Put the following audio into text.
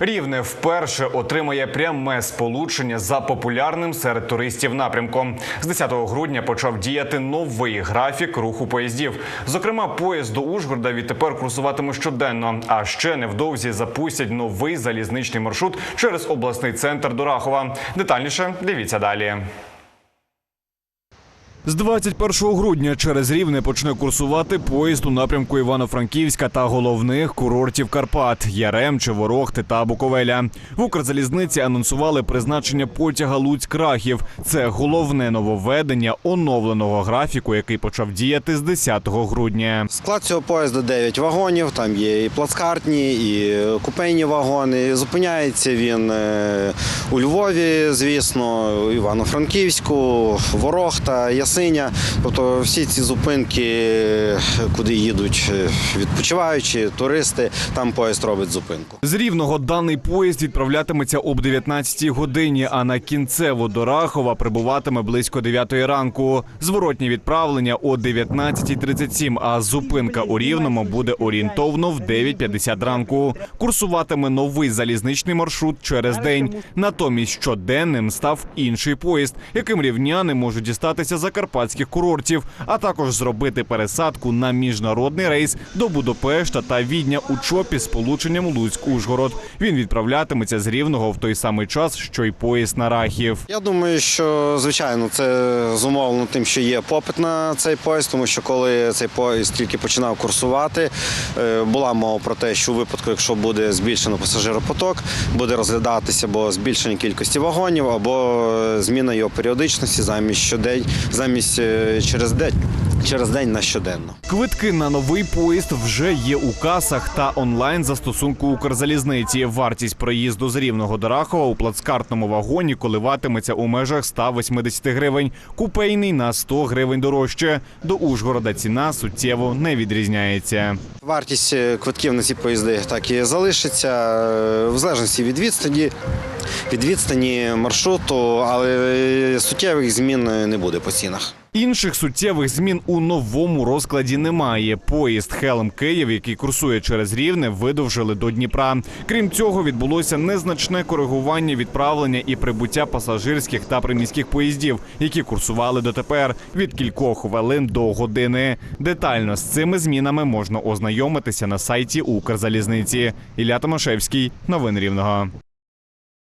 Рівне вперше отримає пряме сполучення за популярним серед туристів напрямком. З 10 грудня почав діяти новий графік руху поїздів. Зокрема, поїзд до Ужгорода відтепер курсуватиме щоденно. А ще невдовзі запустять новий залізничний маршрут через обласний центр Дорахова. Детальніше дивіться далі. З 21 грудня через Рівне почне курсувати поїзд у напрямку Івано-Франківська та головних курортів Карпат Яремче, Ворохти та Буковеля. В Укрзалізниці анонсували призначення потяга Луцьк-Рахів. Це головне нововведення оновленого графіку, який почав діяти з 10 грудня. Склад цього поїзду 9 вагонів. Там є і плацкартні, і купейні вагони. Зупиняється він е, у Львові, звісно, Івано-Франківську, Ворохта, Ясиня. Тобто всі ці зупинки, куди їдуть е, відпочиваючі, туристи, там поїзд робить зупинку. З рівного даний поїзд відправлятиметься об 19 годині, а на кінцево до Рахова прибуватиме близько 9 ранку. Зворотні відправлення о 19.37, а зупинка у Рівному буде орієнтовно в 9.50 ранку. Курсуватиме новий залізничний маршрут через день. Натомість щоденним став інший поїзд, яким рівняни можуть дістатися закарпатських курортів, а також зробити пересадку на міжнародний рейс до Будапешта та Відня у чопі з полученням Луцьк-Ужгород. Він відправлятиметься з Рівного в той самий час, що й поїзд на Рахів. Я думаю, що звичайно це зумовлено тим, що є попит на цей поїзд, тому що коли цей поїзд тільки починав курсувати, е, була мова про те, що у випадку, якщо буде збільшено пасажиропоток, буде розглядатися або збільшення кількості вагонів, або е, зміна його періодичності замість щодень, замість е, через день. Через день на щоденно. Квитки на новий поїзд вже є у касах та онлайн застосунку Укрзалізниці. Вартість проїзду з Рівного до Рахова у плацкартному вагоні коливатиметься у межах 180 гривень. Купейний на 100 гривень дорожче. До Ужгорода ціна суттєво не відрізняється. Вартість е, квитків на ці поїзди так і залишиться е, в залежності від відстані, від відстані маршруту, але суттєвих змін не буде по цінах. Інших суттєвих змін у новому розкладі немає. Поїзд Хелм Київ, який курсує через Рівне, видовжили до Дніпра. Крім цього, відбулося незначне коригування відправлення і прибуття пасажирських та приміських поїздів, які курсували дотепер від кількох хвилин до години. Детально з цими змінами можна ознайомитися на сайті Укрзалізниці. Ілля Томашевський, новини Рівного.